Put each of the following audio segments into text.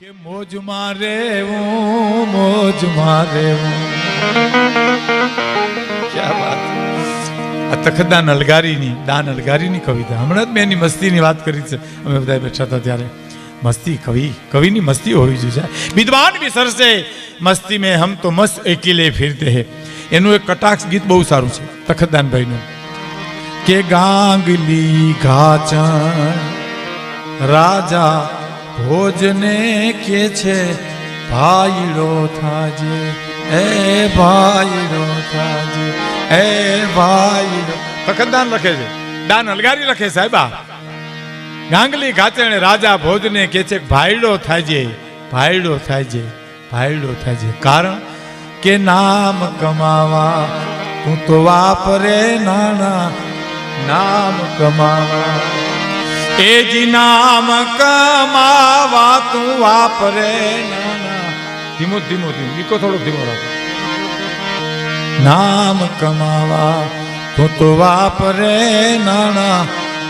કે મોજમાં રેવું મોજમાં રેવું ક્યા વાત આ તખતદાન અલગારીની દાન અલગારીની કવિતા હમણાં જ મેં એની મસ્તીની વાત કરી છે અમે બધા બેઠા હતા ત્યારે મસ્તી કવિ, કવિની મસ્તી હોવી જોઈએ વિદ્વાન બી સરસે, મસ્તી મેં હમ તો મસ્ત એકીલે ફિરતે હે. એનું એક કટાક્ષ ગીત બહુ સારું છે તખતદાનભાઈનું કે ગાંગલી ઘાચણ રાજા ભોજને કે છે, ભાઈડો થાજે, એ ભાઈડો થાજે, એ ભાઈડો. તખતદાન લખે છે. દાન અલગારી લખે સાહેબા. ગાંગલી ઘાચણે રાજા ભોજને કે છે, ભાઈડો થાજે ભાઈડો થાજે ભાઈડો થાજે. કારણ કે નામ કમાવા તું તો વાપરે નાના નામ કમાવા. એ જી નામ કમાવા તું વાપરે. ધીમો ધીમો ધીમો, ઈકો થોડો ધીમો રાખો. નામ કમાવા તું તો વાપરે નાણા,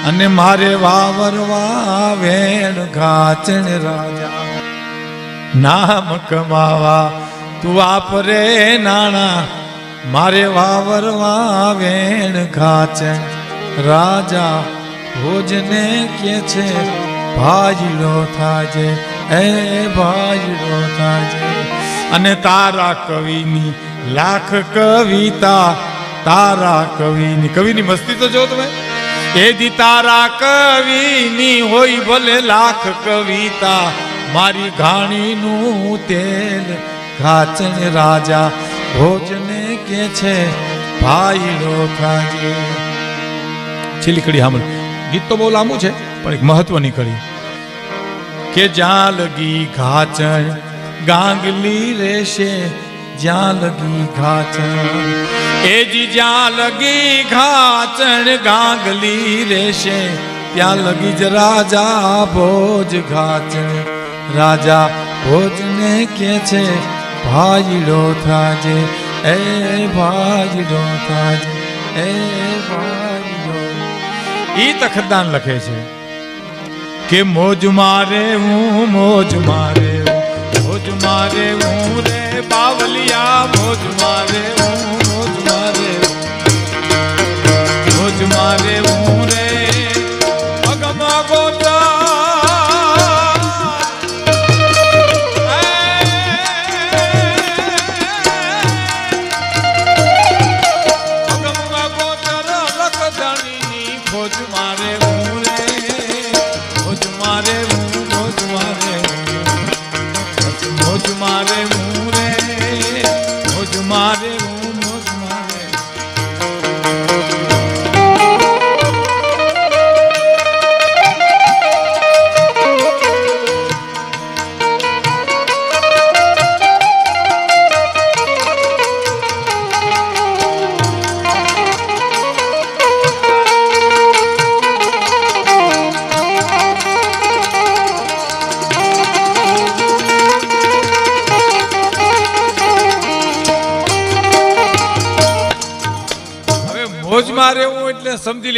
અને મારે વાવરવા વેણ ઘાચણ રાજા. નામ કમાવા, તું વાપરે નાણા, મારે વાવરવા વેણ ગાચણ રાજા. ભોજને કે છે ભાઈડો થાજે, એ ભાઈડો થાજે. અને તારા કવિની લાખ કવિતા, તારા કવિની કવિની મસ્તી તો જો તમે. એ દી તારા કવિની હોય ભલે લાખ કવિતા, મારી ઘાણીનું તેલ ખાચન રાજા ભોજને કે છે ભાઈડો થાજે. છેલ્લી કડી સાંભળ ગીત તો બહુ લાંબુ છે, પણ એક મહત્વની કડી. કે જ્યાં લગી ઘાચણ ગાંગલી રહેશે, જ્યાં લગી ઘાચણ એ જી જ્યાં લગી ઘાચણ ગાંગલી રહેશે, ત્યાં લગી જ રાજા ભોજ ઘાચણ રાજા ભોજને કે છે, ભાઈડો થાજે, એ ભાઈડો થાજે, એ ભાઈડો ઈ તખતદાન લખે છે. કે મોજ મારે હું, મોજ મારે મોજ મારે હું રે, બાવલિયા, મોજ મારે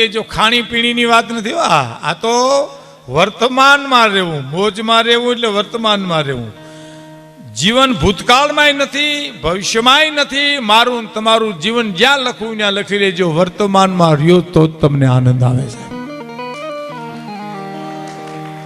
લેજો ખાણી પીણીની વાત નથી. આ આ તો વર્તમાનમાં રહેવું, મોજમાં રહેવું એટલે વર્તમાનમાં રહેવું. જીવન ભૂતકાળમાંય નથી, ભવિષ્યમાંય નથી. મારું તમારું જીવન જ્યાં લખવું ત્યાં લખી લેજો, વર્તમાનમાં રહ્યો તો જ તમને આનંદ આવે છે.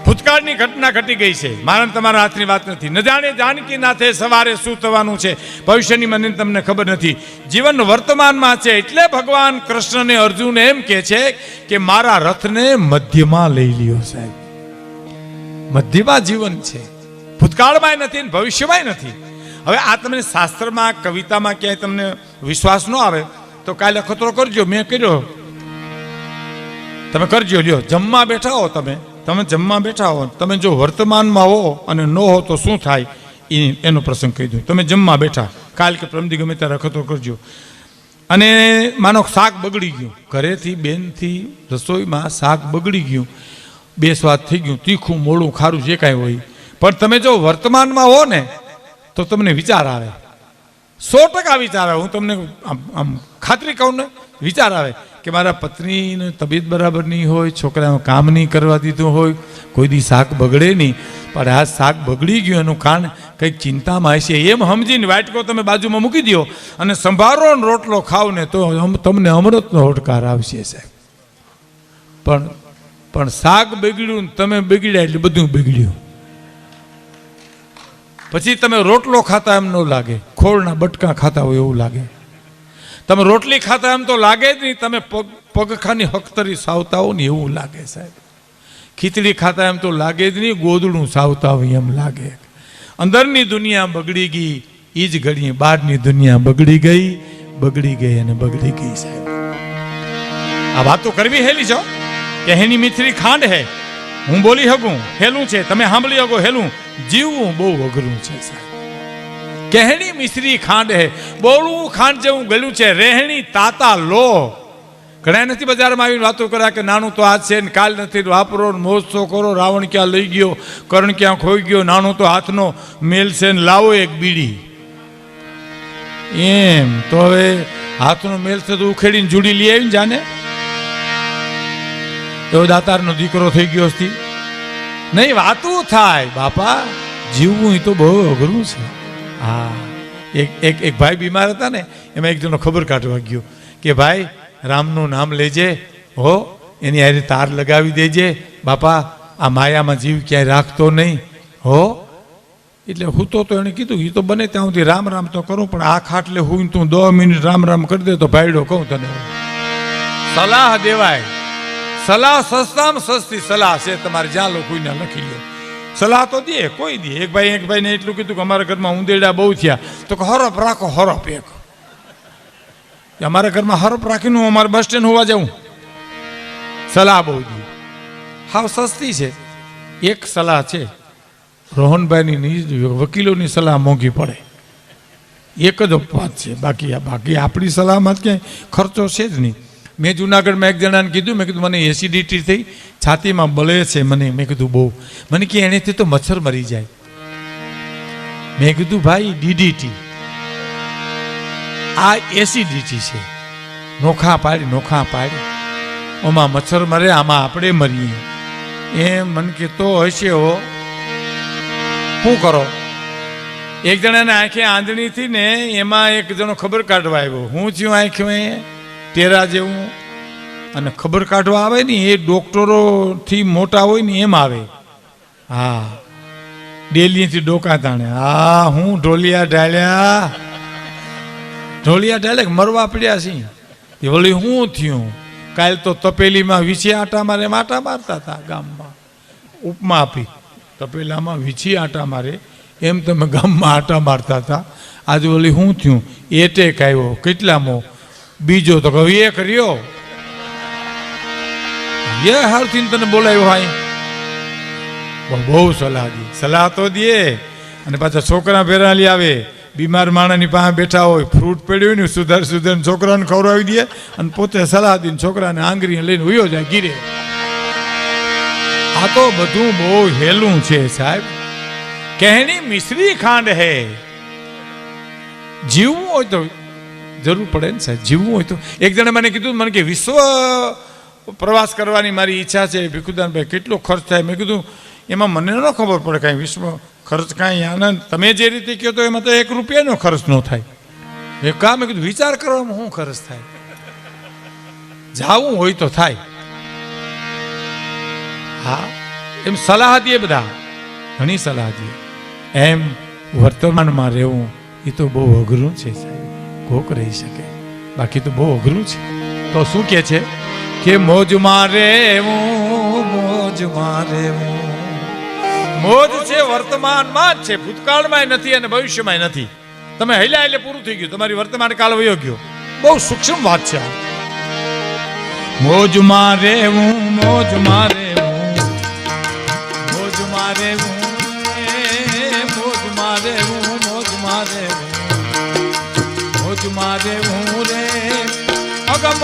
ભૂતકાળની ઘટના ઘટી ગઈ છે. મારા તમારા હાથની વાત નથી. ન જાણે જાનકી નાથે સવારે શું થવાનું છે. ભવિષ્યની મને તમને ખબર નથી. જીવન વર્તમાનમાં છે એટલે ભગવાન કૃષ્ણને અર્જુન એમ કે છે કે મારા રથને મધ્યમાં લઈ લ્યો સાહેબ. મધ્યમાં જીવન છે. ભૂતકાળમાં નથી ને ભવિષ્યમાં નથી. હવે આ તમને શાસ્ત્રમાં, કવિતામાં ક્યાંય તમને વિશ્વાસ ન આવે તો કાલે ખતરો કરજો. મેં કર્યો. તમે કરજો, લ્યો. જમવા બેઠા હો તમે. તમે જમવા બેઠા હો, તમે જો વર્તમાનમાં હો અને ન હો તો શું થાય? એ એનો પ્રસંગ કહી દઉં. તમે જમવા બેઠા, કાલ કે પ્રમદી ગમે ત્યારે રખતો કરજો. અને માનો શાક બગડી ગયું. ઘરેથી, બેનથી, રસોઈમાં શાક બગડી ગયું. બે સ્વાદ થઈ ગયું. તીખું, મોડું, ખારું, જે કાંઈ હોય. પણ તમે જો વર્તમાનમાં હો ને, તો તમને વિચાર આવે. સો ટકા વિચાર આવે. હું તમને આમ ખાતરી કહું ને, વિચાર આવે. કે મારા પત્નીની તબિયત બરાબર નહીં હોય, છોકરાનું કામ નહીં કરવા દીધું હોય કોઈ દી શાક બગડે નહીં. પણ આ શાક બગડી ગયું એનું કારણ કંઈક ચિંતામાં હશે. એમ સમજીને વાટકો તમે બાજુમાં મૂકી દો અને સંભારો ને રોટલો ખાવ ને તો તમને અમૃતનો હોટકાર આવશે સાહેબ. પણ પણ શાક બગડ્યું ને તમે બગડ્યા એટલે બધું બગડ્યું. પછી તમે રોટલો ખાતા એમ ન લાગે. ખોળના બટકા ખાતા હોય એવું લાગે. તમે રોટલી ખાતા એમ તો લાગે જ નહીં. તમે પગ પગખાની હકતરી સાવતા હો ને એવું લાગે સાહેબ. ખીચડી ખાતા એમ તો લાગે જ નહીં, ગોદડું સાવતા હોય એમ લાગે. અંદરની દુનિયા બગડી ગઈ એ જ ઘડીએ બહારની દુનિયા બગડી ગઈ બગડી ગઈ અને બગડી ગઈ સાહેબ. આ વાત તો કરવી હેલી છો? કે એની મીઠરી ખાંડ હે? હું બોલી શકું હેલું છે. તમે સાંભળી શકો હેલું. જીવવું બહુ અઘરું છે સાહેબ. કહેણી મિશ્રી ખાંડ હે. બોળું ખાંડ જેવું ગળ્યું છે. રહેણી તાતા લો. ઘણા નથી બજારમાં આવીને વાતો કર્યા કે નાનું તો હાથ છે ને કાલ નથી વાપરો મોજ તો કરો. રાવણ ક્યાં લઈ ગયો? કરણ ક્યાં ખોઈ ગયો? નાનું તો હાથનો મેલ છે ને લાવો એક બીડી. એમ. તો હવે હાથનો મેલ છે તો ઉખેડીને જુડી લઈ આવીને જાને. એવો દાતારનો દીકરો થઈ ગયો હતી નહીં, વાતું થાય. બાપા, જીવવું એ તો બહુ અઘરું છે. હા. એક એક એક ભાઈ બીમાર હતા ને, એમાં એક જણો ખબર કાઢવા ગયો કે ભાઈ, રામનું નામ લેજે, હો, એની હારે તાર લગાવી દેજે, બાપા, આ માયામાં જીવ ક્યાંય રાખતો નહીં, હો. એટલે હું તો તો એણે કીધું એ તો બને ત્યાં સુધી રામ રામ તો કરું, પણ આ ખાટલે હું તું દો મિનિટ રામ રામ કરી દે તો ભાઈડો કહું તને. સલાહ દેવાય. સલાહ સસ્તામાં સસ્તી સલાહ છે, તમારે જ્યાં લોકો કોઈને લખી લો સલાહ તો દે, કોઈ દે. એક ભાઈ, એક ભાઈને એટલું કીધું કે અમારા ઘરમાં ઉંદેડા બહુ થયા. તો કે હરફ રાખો હરફ એક. અમારા ઘરમાં હરફ રાખીને હું અમારે બસ સ્ટેન્ડ હોવા જાઉં. સલાહ બહુ દી. હાવ સસ્તી છે. એક સલાહ છે. રોહનભાઈની વકીલોની સલાહ મોંઘી પડે. એક જ અપવાદ છે. બાકી બાકી આપણી સલાહમાં જ ક્યાંય ખર્ચો છે જ નહીં. મેં જુનાગઢમાં એક જણાને કીધું, મેં કીધું, મને એસિડિટી થઈ, છાતીમાં બળે છે મને. મેં કીધું, બહુ. મને કે એનેથી તો મચ્છર મરી જાય. મેં કીધું, ભાઈ ડીડીટી આ એસિડિટી છે. નોખા પાડી નોખા પાડી. ઓમાં મચ્છર મરે, આમાં આપણે મરીએ. એમ મને કે, તો હશે હો. શું કરો? એક જણાને આંખે આંધળી થી ને એમાં એક જણો ખબર કાઢવા આવ્યો. હું થયું આંખે? ટેરા જેવું અને ખબર કાઢવા આવે ને એ ડોક્ટરોથી મોટા હોય ને એમ આવે. હા. ડેલીથી ડોકા તાણે. હા, હું ઢોલિયા ઢાળ્યા. ઢોલિયા ઢાળે મરવા પડ્યા છીએ. એ વળી હું થયું? કાલ તો તપેલીમાં વીછી આટા મારે આટા મારતા હતા ગામમાં. ઉપમા આપી. તપેલામાં વીછી આટા મારે. એમ તમે ગામમાં આટા મારતા હતા. આજે વળી હું થયું? એટેક આવ્યો. કેટલામો? બીજો તો કહું એ કર્યો. એ હારથી તને બોલાવ્યો હાઈ બહુ સલાહ દી. સલાહ તો દે. અને પાછા છોકરા ભેરા લઈ આવે. બીમાર માણસની પાસે બેઠા હોય, ફ્રૂટ પડ્યું ને, સુધાર સુધાર છોકરાને ખવડાવી દે અને પોતે સલાહ દઈને છોકરાને આંગળી લઈને ઉયો જાય ગીરે. આ તો બધું બહુ હેલું છે સાહેબ. કહેણી મિશ્રી ખાંડ હે. જીવવું હોય તો જરૂર પડે ને સાહેબ? જીવવું હોય તો. એક જણે મને કીધું, મને કે વિશ્વ પ્રવાસ કરવાની મારી ઈચ્છા છે. ભીખુદાનભાઈ, કેટલો ખર્ચ થાય? મેં કીધું, એમાં મને ન ખબર પડે કાંઈ વિશ્વ ખર્ચ, કાંઈ આનંદ. તમે જે રીતે કહો તો એમાં તો એક રૂપિયાનો ખર્ચ ન થાય. એ કામ મેં કીધું, વિચાર કરવામાં શું ખર્ચ થાય. જાવું હોય તો થાય. હા, એમ સલાહ દે બધા. ઘણી સલાહ દે. એમ વર્તમાનમાં રહેવું, એ તો બહુ અઘરું છે સાહેબ. કોક રહી શકે. બાકી તો બહુ અઘરું છે. તો શું કે છે? કે મોજમાં રહેવું મોજમાં રહેવું મોજ છે વર્તમાનમાં જ છે. ભૂતકાળમાં નથી અને ભવિષ્યમાં નથી. તમે હૈલા એટલે પૂરું થઈ ગયું. તમારી વર્તમાન કાળ વયો ગયો. બહુ સૂક્ષ્મ વાત છે મોજ મારે રહેવું મોજ રહેવું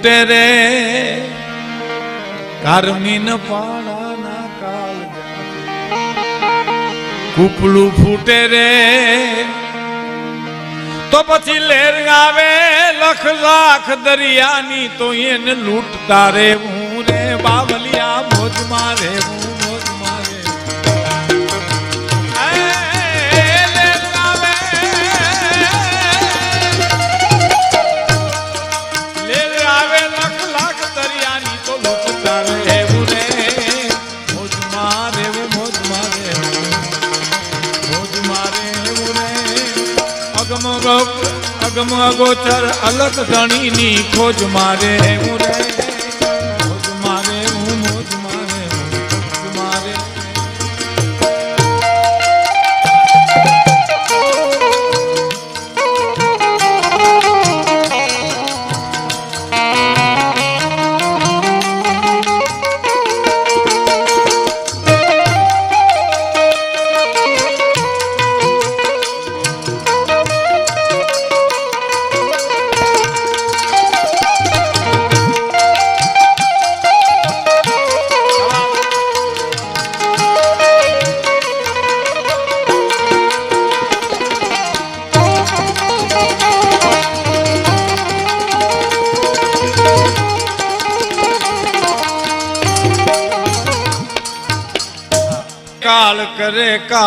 ફૂટે રે. કારમીન પાડાના કાલ કૂપડું ફૂટે રે. તો પછી લેર આવે લખ લાખ દરિયાની તો એને લૂંટતા રે હું રે. બાવલિયા મોજમાં રે હું અગમ ગોચર અલગ ધણીની ખોજ મારે હું રે.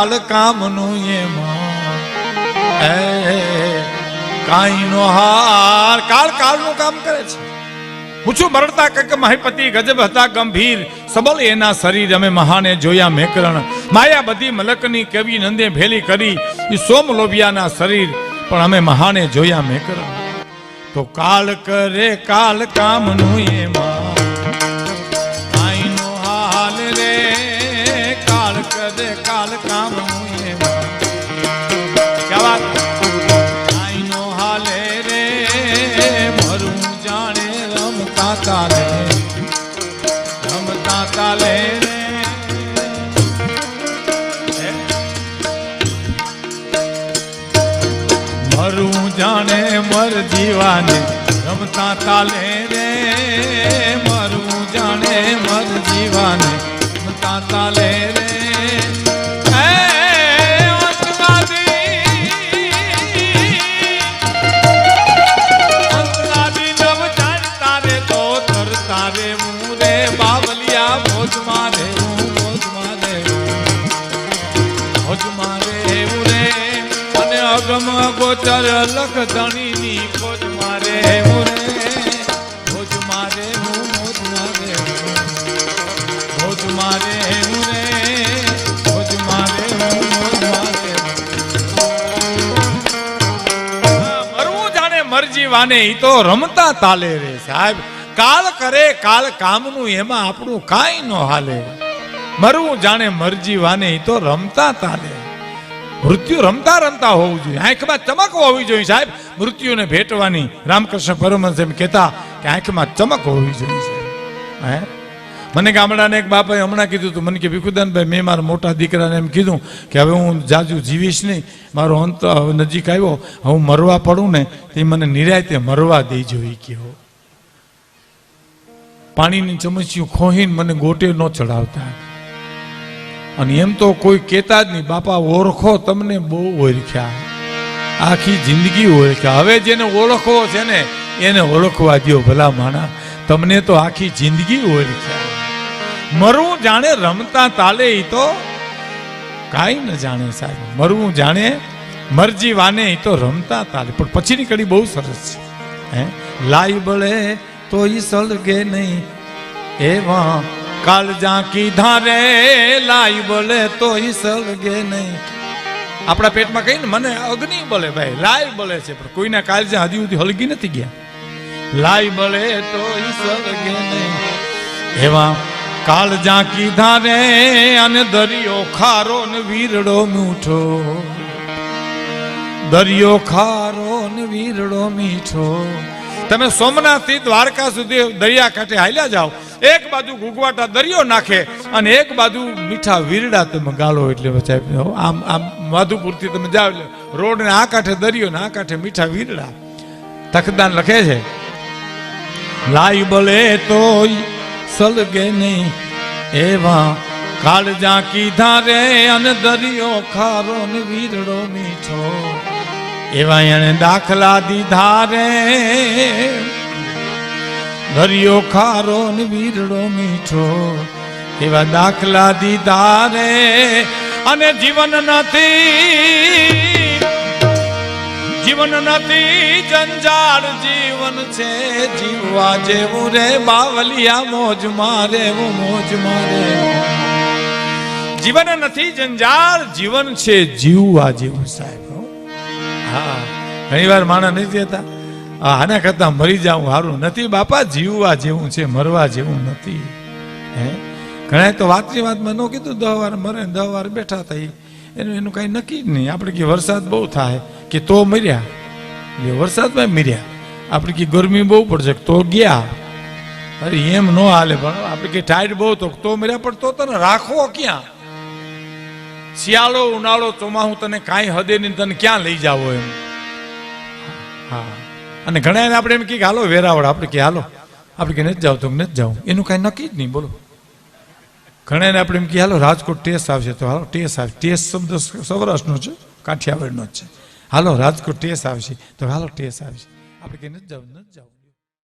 કરે કામનું એમાં. એ કાઈ હાર. કાળ કાળનું કામ કરે છે. પૂછું મરડતા કક મહિપતિ ગજબ હતા, ગંભીર. સબલ એના શરીર, અમે મહાને જોયા મેકરણ. માયા બધી મલકની કેવી નંદે ભેલી કરી. એ સોમ લોભિયાના શરીર, પણ અમે મહાને જોયા મેકરણ. તો કાળ કરે કાળ કામનું એમાં. મર જીવાને રમતા તાલે રે, મરું જાણે મર જીવાને રમતા તાલે રે. હે અંતવાદી અંતવાદી નવ જાણતા રે તો તરતા રે હું રે, બાવલિયા મોજ મારે હું મોજ મારે મોજ રે અને અગમ ગોચર લખ ધણીની વાને એ તો રમતા તાલે રે સાહેબ. કાલ કરે, કાલ કામનું, એમાં આપણું કાંઈ ન હાલે. મરવું જાણે મરજી વાને એ તો રમતા તાલે. મૃત્યુ રમતા રમતા હોવું જોઈએ. આંખમાં ચમક હોવી જોઈએ સાહેબ. મૃત્યુને ભેટવાની રામકૃષ્ણ પરમહંસ એમ કહેતા કે આંખમાં ચમક હોવી જોઈએ સાહેબ. હે? મને ગામડાને એક બાપાએ હમણાં કીધું હતું, મને કે, ભીખુદાનભાઈ, મેં મારા મોટા દીકરાને એમ કીધું કે હવે હું જાજુ જીવીશ નહીં. મારો અંત નજીક આવ્યો હું મરવા પડું ને, તે મને નિરાયતે મરવા દેજો. એ કહો પાણીની ચમચીઓ ખોહીને મને ગોટે ન ચડાવતા. અને એમ તો કોઈ કહેતા જ નહીં, બાપા, ઓળખો, તમને બહુ ઓળખ્યા. આખી જિંદગી ઓળખ્યા. હવે જેને ઓળખવો છે ને, એને ઓળખવા દ્યો ભલા માણા. તમને તો આખી જિંદગી ઓળખ્યા. મરવું જાણે રમતા તાલે એ તો કાંઈ ન જાણે સાહેબ. મરવું જાણે મરજી વાને એ તો રમતા તાલે. પણ પછીની કડી બહુ સરસ છે. હે? લાઈ બળે તો ઈ સળગે નહીં. એવા કાલ જાકી ધારે લાઈ બળે તો ઈ સળગે નહીં. આપણા પેટમાં કહીને મને અગ્નિ બળે ભાઈ, લાઈ બળે છે. પણ કોઈના જ્યાં હજી સુધી હલગી નથી ગયા. લાઈ બળે તો ઈ સળગે નહીં. એવા કાળ જાંકી ધારે અને દરિયો ખારો ને વીરડો મીઠો. દરિયો ખારો ને વીરડો મીઠો. તમે સોમનાથથી દ્વારકા સુધી દરિયા કાંઠે હાલ્યા જાઓ. એક બાજુ ઘૂઘવાટા દરિયો નાખે અને એક બાજુ મીઠા વીરડા તમે ગાળો એટલે સાહેબ આમ આમ માધુપુરથી તમે જાઓ એટલે રોડ ને આ કાંઠે દરિયો ને આ કાંઠે મીઠા વીરડા. તખદાન લખે છે, લાઈ બલે તો સલગે નહીં એવા કાળજા કીધા રે અને દરિયો ખારો ને વીરડો મીઠો, એવા એને દાખલા દીધા રે. દરિયો ખારો ને વીરડો મીઠો, એવા દાખલા દીધા રે. અને જીવન નથી જીવન નથી, જંજાળ જીવન છે. જીવવા જેવું રે, બાવલિયા મોજ મારે મોજ મારે જીવન નથી, જંજાળ જીવન છે, જીવવા જેવું સાહેબ, હો. ઘણી વાર માણસ નથી કહેતા "આ આના કરતા મરી જાવું સારું નથી. બાપા, જીવવા જેવું છે, મરવા જેવું નથી. હે? ઘણા તો વાતની વાતમાં ન કીધું દહ વાર મરે દહ વાર બેઠા થઈ એનું એનું કાંઈ નક્કી જ નહીં. આપણે કે વરસાદ બહુ થાય કે તો મર્યા. એટલે વરસાદમાં મર્યા. આપણે કે ગરમી બહુ પડશે તો ગયા. અરે એમ ન હાલે પણ આપણે કે ટાઈટ બહુ તો તો મર્યા, પણ તો તને રાખવો ક્યાં? શિયાળો, ઉનાળો ચોમાસું તને કાંઈ હદે નહીં, તને ક્યાં લઈ જાવો એમ? હા. અને ઘણા એને આપણે એમ કે હાલો વેરાવળ, આપણે કે હાલો. આપણે કે નથી જાવ તો નથી જાવ. એનું કાંઈ નક્કી જ નહીં, બોલો. ઘણા એને આપણે એમ કે હાલો, રાજકોટ ટેસ્ટ આવશે. તો, હાલો ટેસ્ટ આવશે. ટેસ્ટ શબ્દ સૌરાષ્ટ્રનો છે, કાઠિયાવાડનો જ છે. હાલો, રાજકોટ ટેસ્ટ આવશે. તો, હાલો ટેસ્ટ આવશે. આપણે કે નથી જવું, નથી જાવ.